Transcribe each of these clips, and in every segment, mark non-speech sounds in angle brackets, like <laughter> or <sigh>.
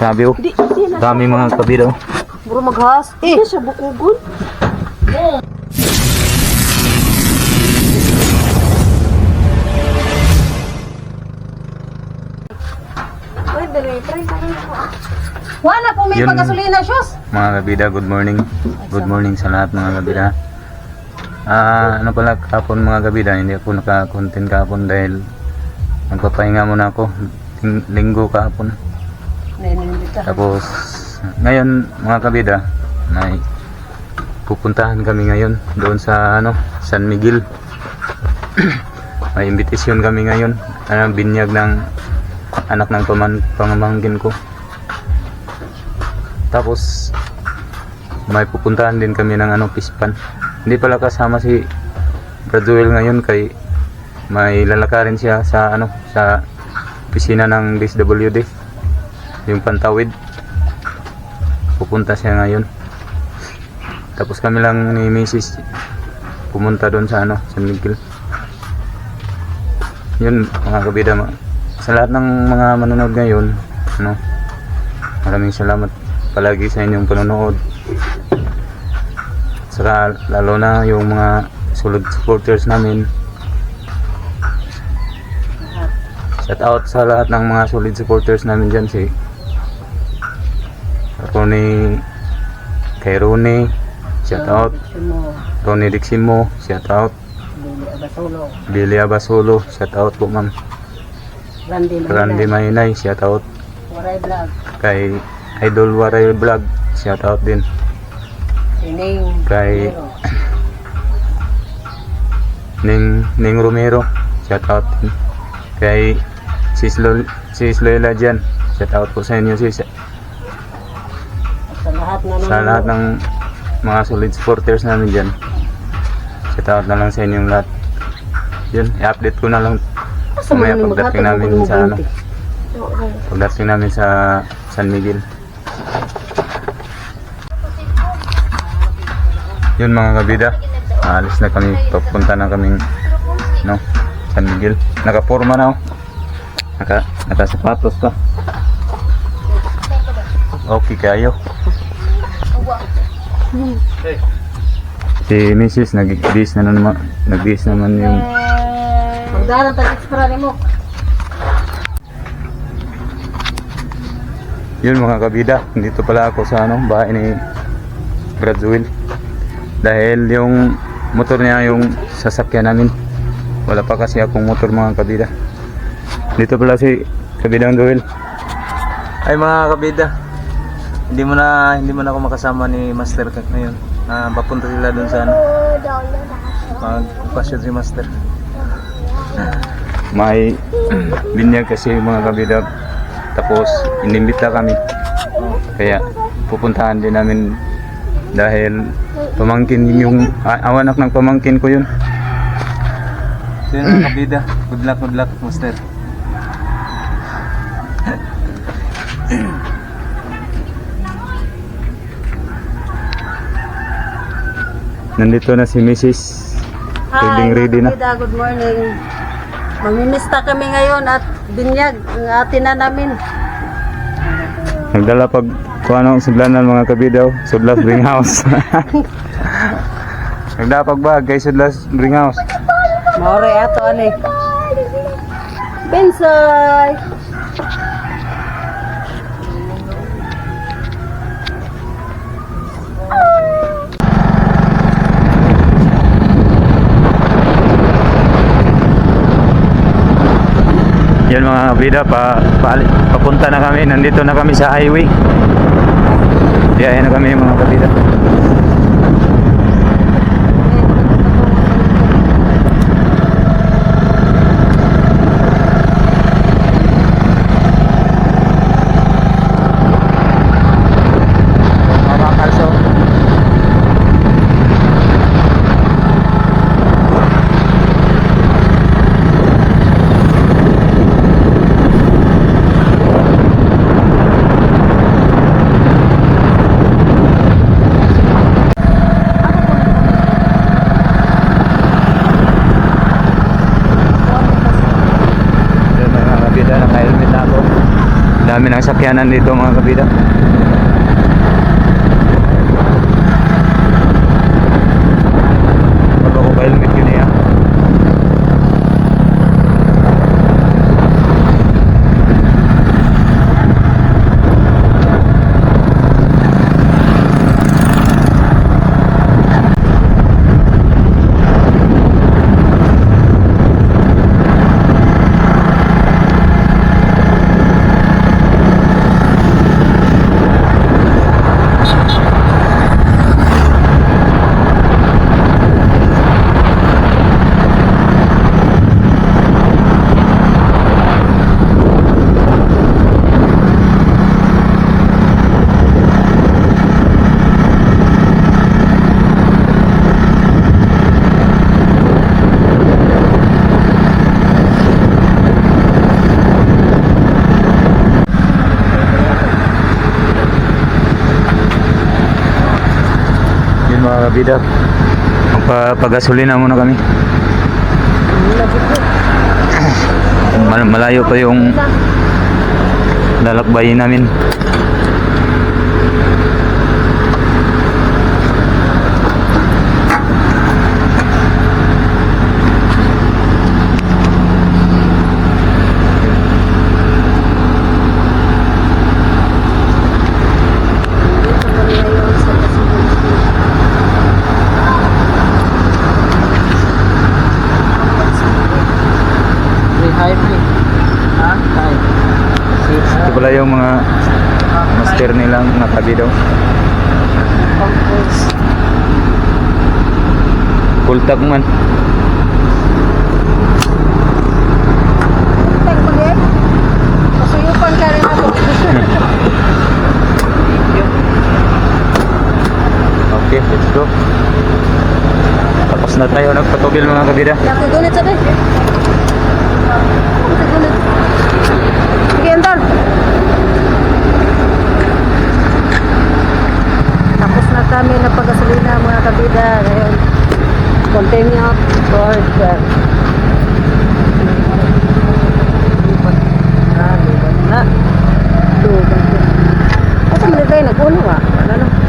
Grabe oh. Dami mga kabida oh. Buro maghas. Eh. Siya bukugon. Ay, dali. Try. Wala po may Yun. pagasolina, shoes. Mga kabida, good morning. Good morning sa lahat mga kabida. Ah, ano pala kapon mga kabida, hindi ako naka-content kapon dahil nagpapahinga muna ako Ling- linggo kapon. Tapos ngayon mga kabida, may pupuntahan kami ngayon doon sa ano, San Miguel. <clears throat> may imbitasyon kami ngayon, ano, binyag ng anak ng paman, pangamangkin ko. Tapos may pupuntahan din kami ng ano, Pispan. Hindi pala kasama si Braduel ngayon kay may lalakarin siya sa ano sa opisina ng DSWD yung pantawid. Pupunta siya ngayon. Tapos kami lang ni Mrs. pumunta doon sa ano San Miguel. Yun mga kabida sa lahat ng mga manonood ngayon ano maraming salamat palagi sa inyong panonood. Saka lalo na yung mga solid supporters namin. Shout out sa lahat ng mga solid supporters namin dyan si Ronnie kay Ronnie shout out. Ronnie Diximo shout out. Billy Abasolo shout out po ma'am. Randy Maynay shout out. Waray Vlog, kay Idol Waray Vlog shout out din. Sining, Kay- <coughs> Ning Ning Romero shout out din. Kay Sis Lol Sis Lola dyan shout out po sa inyo sis lahat na sa lahat ng mga solid supporters namin dyan. Shout out na lang sa inyong lahat. Yun i-update ko na lang mamaya pagdating namin sa ano pagdating namin sa San Miguel. Yun mga kabida alis na kami. Papunta na kaming no San Miguel. Nakaporma na oh. Naka nakasapatos pa. Okay kayo si Mrs. nag-bis na naman nag-bis naman yung Magdalang tag-extra ni mo. Yun mga kabida, dito pala ako sa ano, bahay ni Bradswil. Dahil yung motor niya yung sasakyan namin. Wala pa kasi akong motor mga kabida. Dito pala si Kabidang Duel. Ay mga kabida, hindi mo na hindi mo na ako makasama ni Master Kat ngayon. Ah, papunta sila doon sa ano. Mag-pasyon si Master. <laughs> May binyag kasi mga kabida. Tapos inimbita kami. Kaya pupuntahan din namin dahil pamangkin yung awanak ng pamangkin ko yun. So yun mga kabida, good luck, good luck Master. Nandito na si Mrs. Ready ready na. Kapida, good morning. Mamimista kami ngayon at binyag ang atin na namin. Nagdala pag kung anong sudlanan mga kabidaw, Sudlas Spring House. <laughs> Nagdala pag bag kay Sudlas Spring House. Maure ato ani. Bensay. Yan mga kabida, pa, pa, papunta na kami. Nandito na kami sa highway. Biyahe na kami mga kabida. Mga kalso. Ng dito mga kabida. Wala ko pa helmet yun eh. ah. Yun mga kabida. Magpapagasolina muna kami. Mal- malayo pa yung lalakbayin namin. Kami ngayon sa Kasibuan. May hype eh. Ha? Hype. Ito pala yung mga master nakabi daw. Full tag man. Tag mo din. Pasuyupan ka rin ako. Okay, let's go. Tapos na tayo nagpatugil mga kabida. Yaku gunit sa din. Gunit. Sige, Anton. Tapos na kami na pagkasalina mga kabida. Ngayon, continue toward the Lipat na, na. Lugan na. Kayo nag-ulo ah? Ano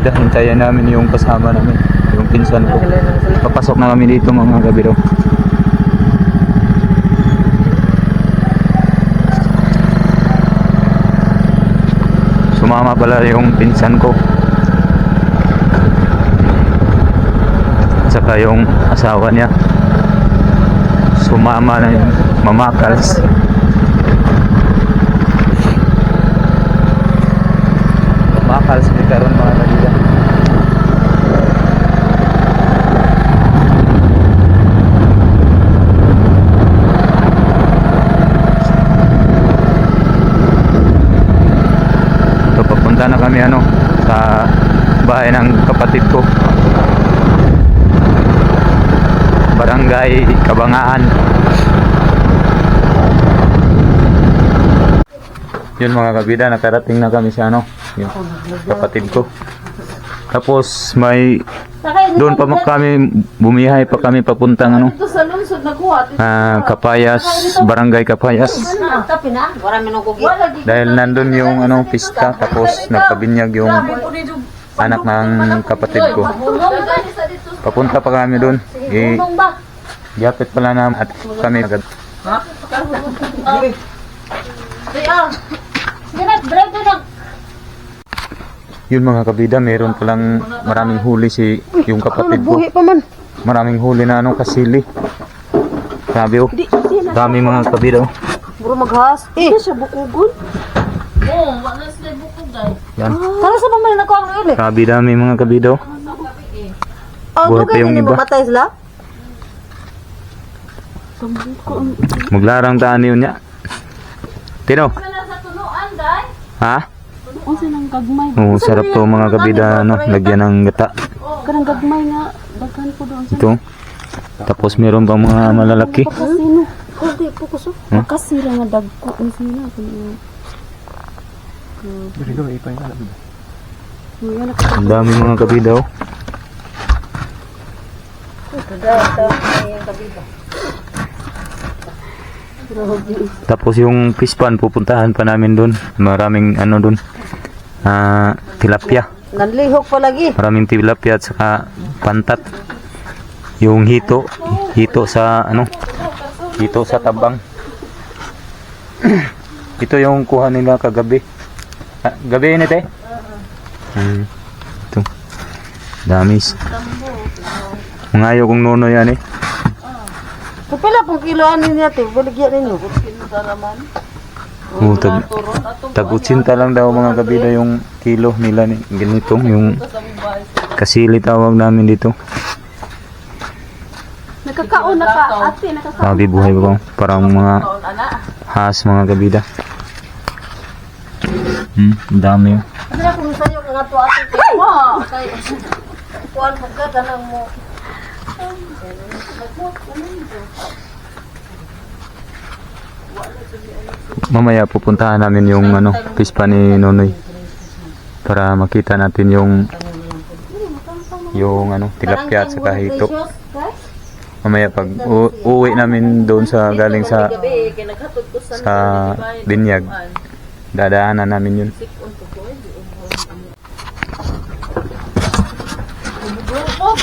Kabida, hintayan namin yung kasama namin, yung pinsan ko. Papasok na kami dito mga kabida. Sumama pala yung pinsan ko. Saka yung asawa niya. Sumama na yung. Mamakals ni karon mga kabida. So papunta na kami ano sa bahay ng kapatid ko. Barangay Kabangaan. Yun mga kabida, nakarating na kami sa ano, yung kapatid ko. Tapos may doon pa kami bumiyahe pa kami papuntang ano, Ito sa lungsod nakuha. ah, Kapayas, Barangay Kapayas. Na. Di. Dahil nandun yung ano, pista tapos nagpabinyag yung anak ng kapatid ko. Papunta pa kami doon. Eh? Yapit pala na at kami agad. Kaya. Diret, break na lang. Yun mga kabida, meron palang maraming huli si yung kapatid ko. pa man. Maraming huli na anong kasili. Sabi oh, dami mga kabida oh. Buro maghas. Eh. siya bukugon. Yan. Tara sa pamalan ako ang ili. Grabe dami mga kabida oh. Oh, Buhay pa yung iba. mamatay sila? Maglarang taan yun niya. Tino? Ha? O sinang gagmay. Oo, sarap to mga kabida, ano, lagyan ng gata. Kanang gagmay nga. Daghan po doon sa Ito. Tapos meron pang mga malalaki. kasino. Hindi po ko so. Hmm? Makasira nga dagko ni sila. Ang dami mga kabida oh. Tapos yung pispan pupuntahan pa namin doon. Maraming ano doon. Ah, tilapia. Nanlihok pa lagi. Maraming tilapia at saka pantat. Yung hito, hito sa ano? Hito sa tabang. <clears throat> Ito yung kuha nila kagabi. Ah, gabi ini te? Hmm. Ito. Damis. Mga ayaw kong nono yan eh. Kapila pong kiloan ninyo ate. Baligyan ninyo. Oh, tag, tagutsinta lang daw mga kabida yung kilo nila ni ganito yung kasili tawag namin dito. Nakakaon na ka ate. Nakakaon. Sabi buhay ba parang mga has mga kabida. Hmm, ang dami. oh. Ano na kung sa'yo nga to ate. Wow! Kuan mo ka tanang mo. Mamaya pupuntahan namin yung ano, pispa ni Nonoy para makita natin yung yung ano, tilapia at saka hito. Mamaya pag u- uwi namin doon sa galing sa sa binyag, dadaanan namin yun. Oh,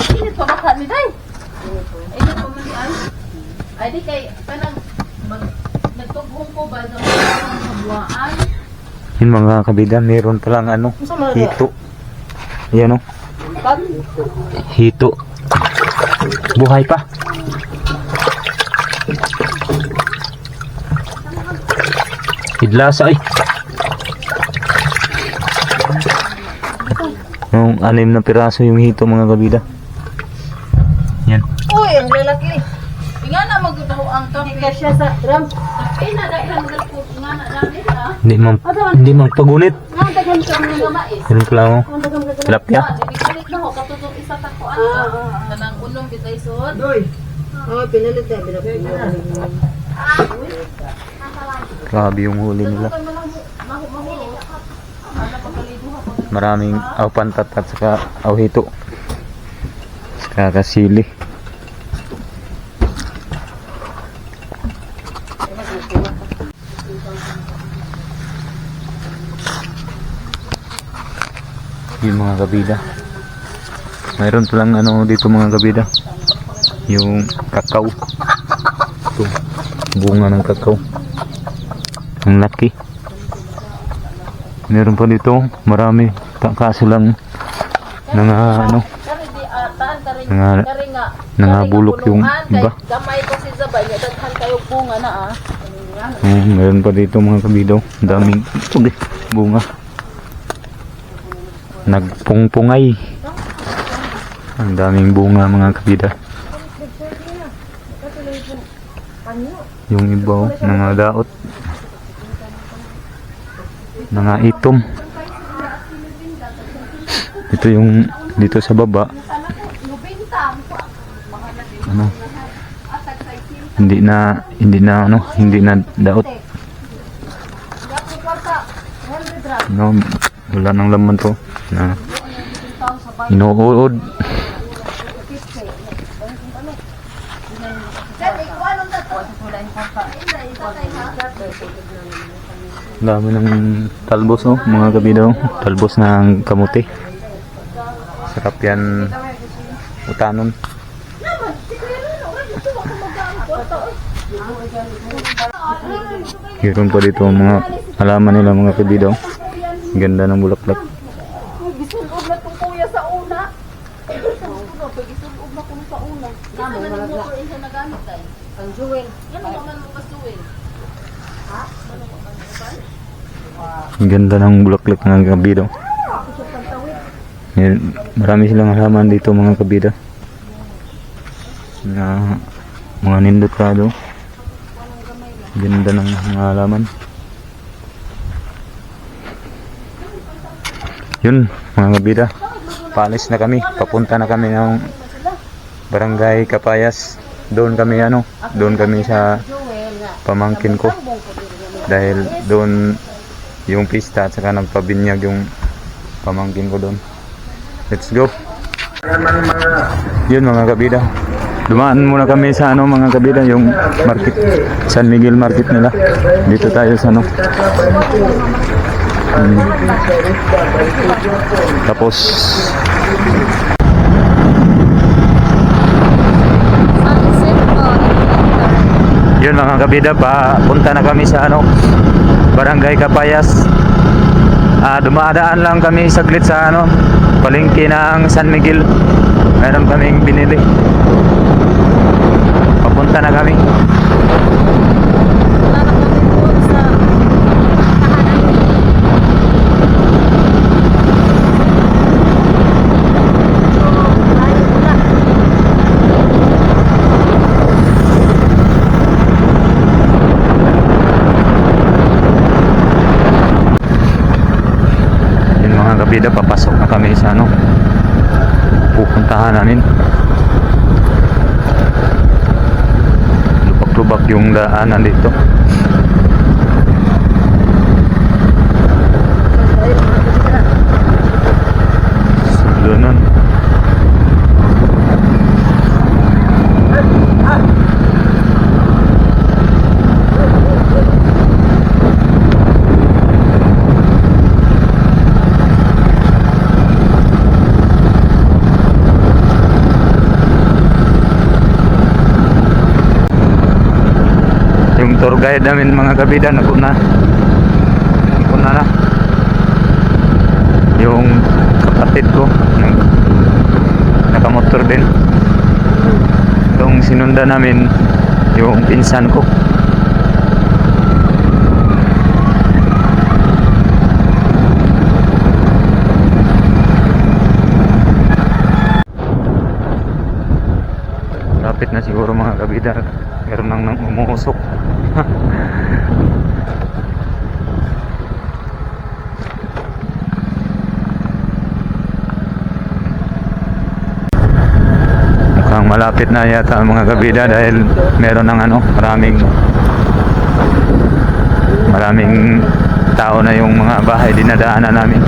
ay. Di kay kanang mag ko ba sa mga buwaan. Yun mga kabida, meron palang ano, hito. Ayan o, hito. Buhay pa. Idlasa ay. Yung anim na piraso yung hito mga kabida. Yan. Uy, ang lalaki. Inga na magdaw ang kape. Ika siya sa ram. Kape na dai lang dagko nga na dami ha. Hindi man, hindi man pagunit. Nga daghan ka mga mais. Yun pala oh. Ang ka. Tilapia. Dibikulit na ho katutong isa ta ko asa. Kanang unong bitay sud. Oh, pinalit na. Grabe yung huli nila. Maraming aw pantat at saka aw hito. Saka kasili. Yung mga kabida. Mayroon palang ano dito mga kabida. Yung kakao. Ito. Bunga ng kakao. Ang laki. Meron pa dito, marami. Kaso lang, nang ano, nga. nangabulok yung iba. Gamay ko si Zabay, nga daghan kayo bunga na ah. oh, meron pa dito mga kabidaw. Ang daming bunga. Nagpungpungay. Ang daming bunga mga kabida. Yung iba, oh, nangadaot. Nangaitom. Ito yung dito sa baba. Ano? Hindi na hindi na ano, hindi na daot. No, wala nang laman to na inuud. Dami ng talbos oh, mga kabidaw. Talbos ng kamuti. Sarap yan utanon. Meron pa dito mga halaman nila mga kabidaw. Ganda ng bulaklak. Gisulog na tong kuya sa una. Gisulog na kung sa una. Kamo na mo ko isa nagamit tay. Ang jewel. Ano ka man mo kasuwin? Ang ganda ng bulaklak kabidaw. Yan, Marami silang halaman dito mga kabida. Na mga nindot ka daw. Ganda ng mga halaman. Yun, mga kabida. Paalis na kami. Papunta na kami ng Barangay Kapayas. Doon kami ano, doon kami sa pamangkin ko. Dahil doon yung pista at saka nagpabinyag yung pamangkin ko doon. Let's go. Yun mga kabida. Dumaan muna kami sa ano mga kabida yung market San Miguel market nila. Dito tayo sa ano. Tapos yun mga kabida pa punta na kami sa ano Barangay Kapayas. Ah, dumadaan lang kami saglit sa ano palengke ng San Miguel. Meron kaming binili. Papunta na kami. Kabida, papasok na kami sa ano pupuntahan namin. Lubak-lubak yung daanan dito. Sulunan. Yung tour guide namin mga kabida napuna. Napuna na. Yung kapatid ko nakamotor din. Yung sinunda namin yung pinsan ko. Lapit na siguro mga kabida. Meron nang umuusok. Mukhang malapit na yata ang mga kabida dahil meron ng ano, maraming maraming tao na yung mga bahay dinadaanan namin.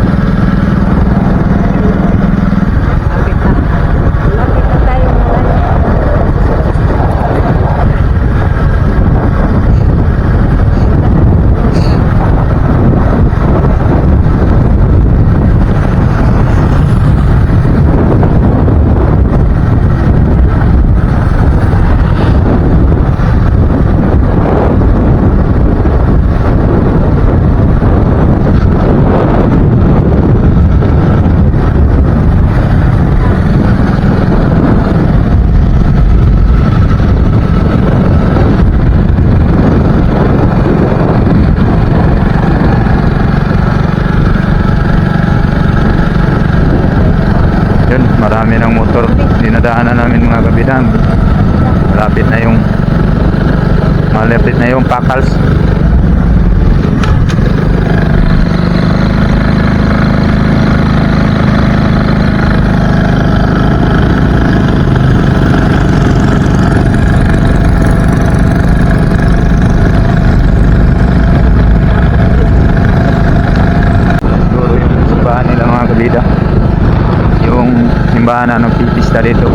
Marami ng motor. Dinadaanan namin mga kabida. Malapit na yung malapit na yung pakals. Kabida. Yung simbahan na nagpipista dito.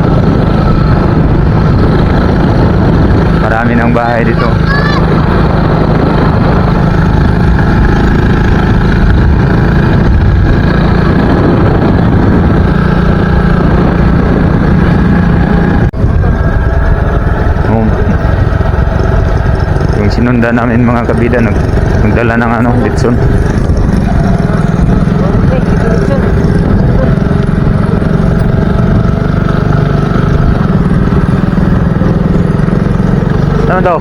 Marami ng bahay dito. Oh. Sinundan namin mga kabida nag nagdala ng ano, diretso. Ano daw?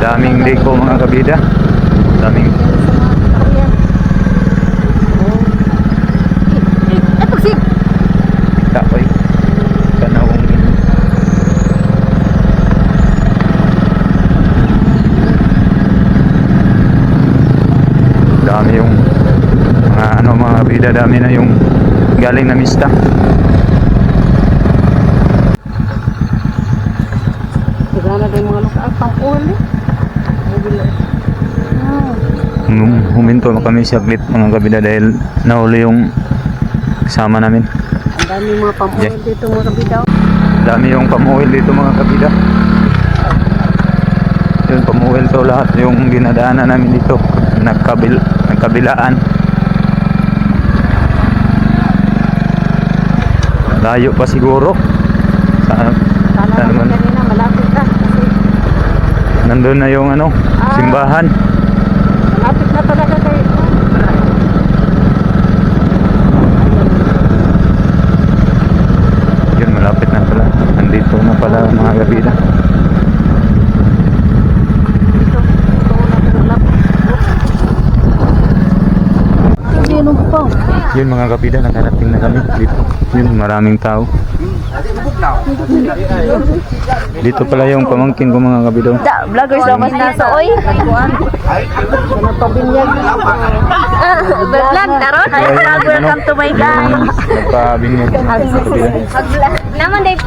Daming liko mga kabida. Daming Eh, pagsig! takoy. Kanawang dami yung mga ano mga kabida dami na yung galing na mista Diba na din mga lukaan pang uli? Ah, huminto na kami saglit mga kabida dahil nahuli yung kasama namin ang dami mga pang-oil Yeah. dito mga kabidaw. dami yung pamuwil dito mga kabida yun pamuwil to lahat yung dinadaanan namin dito nagkabil nagkabilaan layo pa siguro sa, Kala sa naman naman kanina malapit ka. Kasi nandun na yung ano Ah. simbahan malapit na talaga kayo. yun malapit na pala nandito na pala mga kabida Dito. Ito na pinulapit. Hindi nung pa. Yun mga kabida nakarating na kami dito yun maraming tao dito pala yung pamangkin ko mga kabida Da, vloggers daw mas nasa oy. Ano pa binyag? Vlog daron. Welcome to my guys. Kabida Naman Dave.